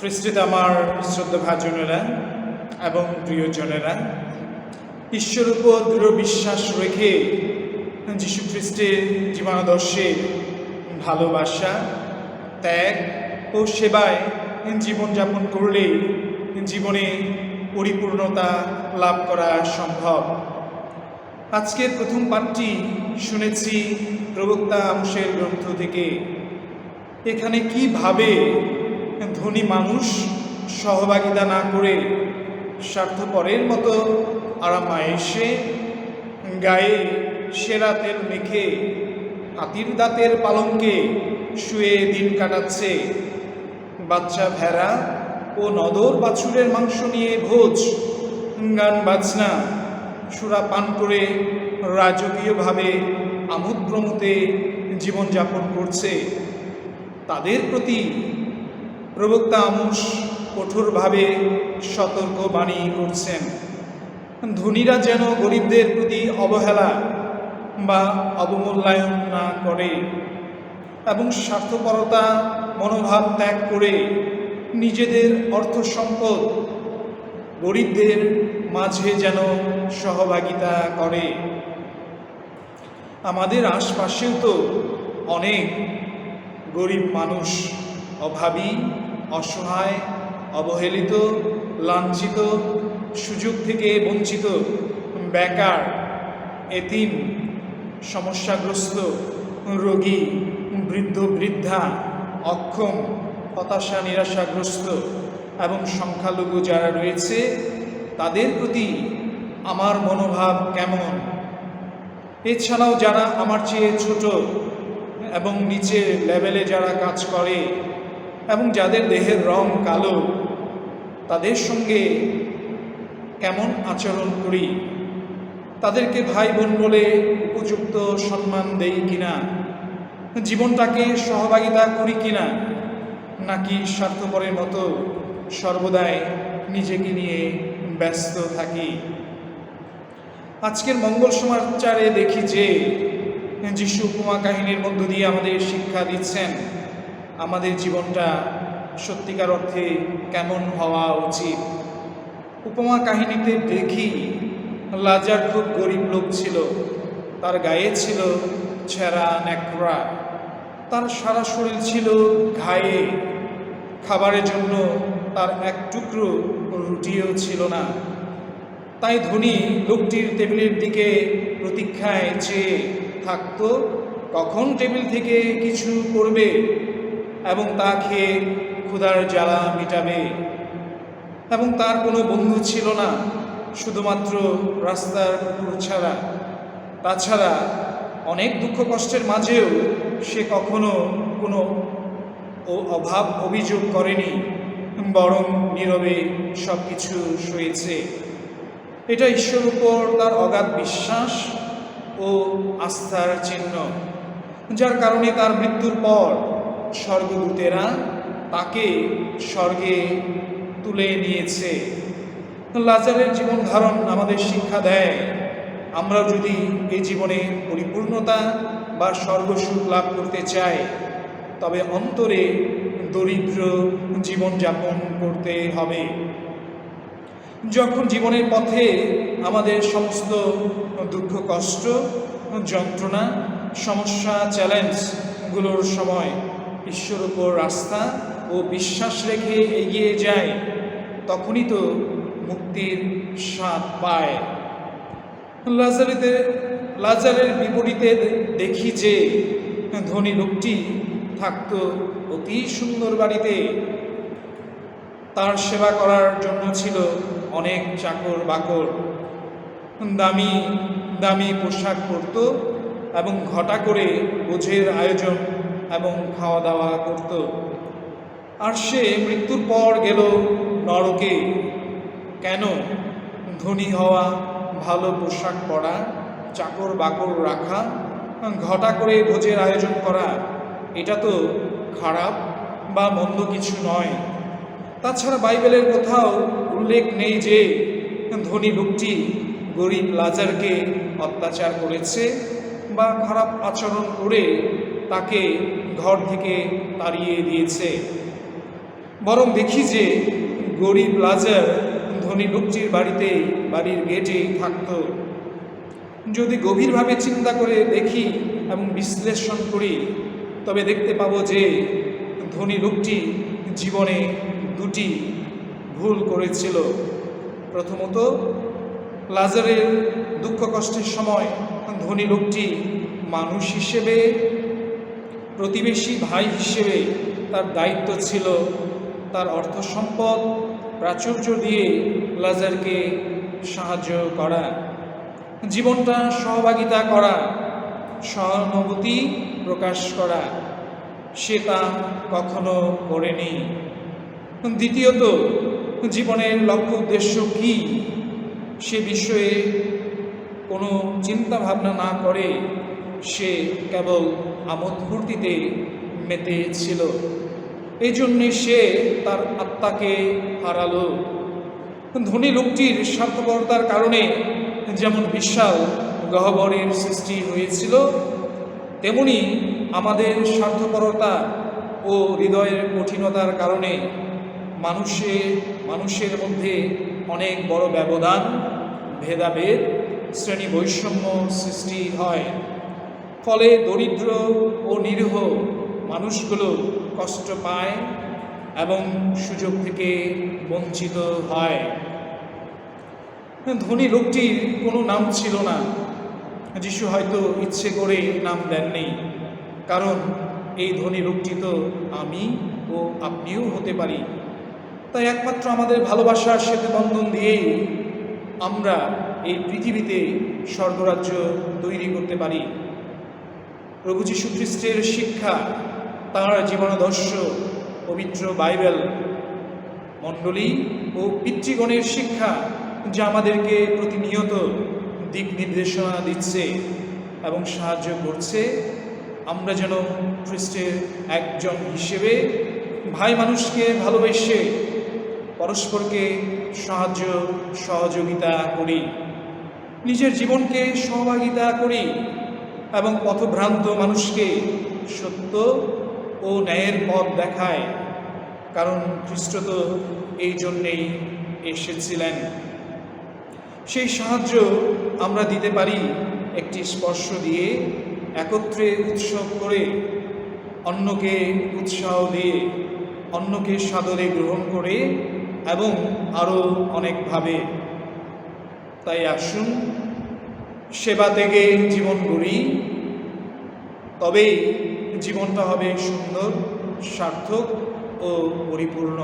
খ্রিস্টিতে আমার শ্রদ্ধা ভাজনেরা এবং প্রিয়জনেরা, ঈশ্বর উপর দৃঢ় বিশ্বাস রেখে যীশু খ্রিস্টের জীবনাদর্শে ভালোবাসা, ত্যাগ ও সেবায় জীবনযাপন করলে জীবনে পরিপূর্ণতা লাভ করা সম্ভব। আজকের প্রথম পাঠটি শুনেছি প্রবক্তা অংশের গ্রন্থ থেকে। এখানে কীভাবে ধনী মানুষ সহভাগিতা না করে স্বার্থপরের মতো আরামায়েসে গায়ে সেরা তেল মেখে হাতির দাঁতের পালঙ্কে শুয়ে দিন কাটাচ্ছে। বাচ্চা ভেড়া ও নদর বাছুরের মাংস নিয়ে ভোজ, গান বাজনা, সুরা পান করে রাজকীয়ভাবে আমোদ প্রমোদে জীবনযাপন করছে। তাদের প্রতি প্রবক্তা আমুস কঠোরভাবে সতর্ক বাণী করছেন। ধনীরা যেন গরিবদের প্রতি অবহেলা বা অবমূল্যায়ন না করে এবং স্বার্থপরতা মনোভাব ত্যাগ করে নিজেদের অর্থ সম্পদ গরিবদের মাঝে যেন সহভাগিতা করে। আমাদের আশপাশেও তো অনেক গরিব মানুষ অভাবী অসহায়, অবহেলিত, লাঞ্ছিত, সুযোগ থেকে বঞ্চিত, বেকার, এতিম, সমস্যাগ্রস্ত, রোগী, বৃদ্ধ, বৃদ্ধা, অক্ষম, হতাশা, নিরাশাগ্রস্ত এবং সংখ্যালঘু যারা রয়েছে, তাদের প্রতি আমার মনোভাব কেমন? এছাড়াও যারা আমার চেয়ে ছোট এবং নিচের লেভেলে যারা কাজ করে এবং যাদের দেহের রং কালো, তাদের সঙ্গে কেমন আচরণ করি? তাদেরকে ভাই বোন বলে উপযুক্ত সম্মান দেই কিনা? জীবনটাকে সহভাগিতা করি কিনা? নাকি স্বার্থপরের মতো সর্বদাই নিজেকে নিয়ে ব্যস্ত থাকি? আজকের মঙ্গল সমাচারে দেখি যে, যিশু উপমা কাহিনীর মধ্য দিয়ে আমাদের শিক্ষা দিচ্ছেন। আমাদের জীবনটা সত্যিকার অর্থে কেমন হওয়া উচিত? উপমা কাহিনীতে দেখি লাজার খুব গরিব লোক ছিল। তার গায়ে ছিল ছেঁড়া ন্যাকড়া। তার সারা শরীর ছিল ঘায়ে। খাবারের জন্য তার এক টুকরো রুটিও ছিল না। তাই ধনী লোকটির টেবিলের দিকে প্রতীক্ষায় চেয়ে থাকতো, কখন টেবিল থেকে কিছু করবে? এবং তা খেয়ে ক্ষুধার জ্বালা মিটাবে। এবং তার কোনো বন্ধু ছিল না, শুধুমাত্র রাস্তার কুকুর ছাড়া। তাছাড়া অনেক দুঃখ কষ্টের মাঝেও সে কখনো কোনো অভাব অভিযোগ করেনি, বরং নীরবে সব কিছু সয়েছে। এটা ঈশ্বর উপর তার অগাধ বিশ্বাস ও আস্থার চিহ্ন, যার কারণে তার মৃত্যুর পর স্বর্গদূতেরা তাকে স্বর্গে তুলে নিয়েছে। লাজারের জীবন ধারণ আমাদের শিক্ষা দেয়। আমরা যদি এই জীবনে পরিপূর্ণতা বা স্বর্গসুখ লাভ করতে চাই, তবে অন্তরে দরিদ্র জীবনযাপন করতে হবে। যখন জীবনের পথে আমাদের সমস্ত দুঃখ, কষ্ট, যন্ত্রণা, সমস্যা চ্যালেঞ্জগুলোর সময় ঈশ্বর উপর রাস্তা ও বিশ্বাস রেখে এগিয়ে যায়, তখনই তো মুক্তির স্বাদ পায়। লাজারিতে, লাজারের বিপরীতে দেখি যে ধনী লোকটি থাকতো অতি সুন্দর বাড়িতে। তার সেবা করার জন্য ছিল অনেক চাকর বাকর। দামি দামি পোশাক পরত এবং ঘটা করে বোঝের আয়োজন এবং খাওয়া দাওয়া করত। আর সে মৃত্যুর পর গেল নরকে। কেন? ধনী হওয়া, ভালো পোশাক পরা চাকর বাকর রাখা, ঘটা করে ভোজের আয়োজন করা, এটা তো খারাপ বা মন্দ কিছু নয়। তাছাড়া বাইবেলের কোথাও উল্লেখ নেই যে ধনী লোকটি গরিব লাজারকে অত্যাচার করেছে বা খারাপ আচরণ করে তাকে ঘর থেকে তাড়িয়ে দিয়েছে। বরং দেখি যে গরিব লাজার ধনী লোকটির বাড়িতে বাড়ির গেটেই থাকতো। যদি গভীরভাবে চিন্তা করে দেখি এবং বিশ্লেষণ করি, তবে দেখতে পাবো যে ধনী লোকটি জীবনে দুটি ভুল করেছিল। প্রথমত, লাজারের দুঃখ কষ্টের সময় ধনী লোকটি মানুষ হিসেবে প্রতিবেশী ভাই হিসেবে তার দায়িত্ব ছিল তার অর্থ সম্পদ, প্রাচুর্য দিয়ে লাজারকে সাহায্য করা, জীবনটা সহভাগিতা করা, সহানুভূতি প্রকাশ করা। সে তা কখনো করেনি। দ্বিতীয়ত, জীবনের লক্ষ্য উদ্দেশ্য কী? সে বিষয়ে কোনো চিন্তা ভাবনা না করে সে কেবল আমোদ ফুর্তিতে মেতে ছিল এই জন্যে সে তার আত্মাকে হারালো। ধনী লোকটির স্বার্থপরতার কারণে যেমন বিশাল গহ্বরের সৃষ্টি হয়েছিল, তেমনি আমাদের স্বার্থপরতা ও হৃদয়ের কঠিনতার কারণে মানুষের মানুষের মধ্যে অনেক বড় ব্যবধান, ভেদাভেদ শ্রেণি বৈষম্য সৃষ্টি হয়। ফলে দরিদ্র ও নিরীহ মানুষগুলো কষ্ট পায় এবং সুযোগ থেকে বঞ্চিত হয়। ধনী লোকটির কোনো নাম ছিল না। যিশু হয়তো ইচ্ছে করে নাম দেননি। কারণ এই ধনী লোকটি তো আমি ও আপনিও হতে পারি। তাই একমাত্র আমাদের ভালোবাসার সেতু বন্ধন দিয়েই আমরা এই পৃথিবীতে স্বর্গরাজ্য তৈরি করতে পারি। প্রভু যীশু খ্রিস্টের শিক্ষা, তাঁর জীবনাদর্শ, পবিত্র বাইবেল, মণ্ডলী ও পিতৃগণের শিক্ষা যা আমাদেরকে প্রতিনিয়ত দিক নির্দেশনা দিচ্ছে এবং সাহায্য করছে। আমরা যেন খ্রিস্টের একজন হিসেবে ভাই মানুষকে ভালোবেসে পরস্পরকে সাহায্য, সহযোগিতা করি, নিজের জীবনকে সহভাগিতা করি এবং পথভ্রান্ত মানুষকে সত্য ও ন্যায়ের পথ দেখায়। কারণ খ্রিস্ট তো এই জন্যেই এসেছিলেন। সেই সাহায্য আমরা দিতে পারি একটি স্পর্শ দিয়ে, একত্রে উৎসব করে, অন্যকে উৎসাহ দিয়ে, অন্যকে সাদরে গ্রহণ করে এবং আরও অনেকভাবে। তাই আসুন সেবা থেকে জীবন গড়ি তবেই জীবনটা হবে সুন্দর সার্থক ও পরিপূর্ণ।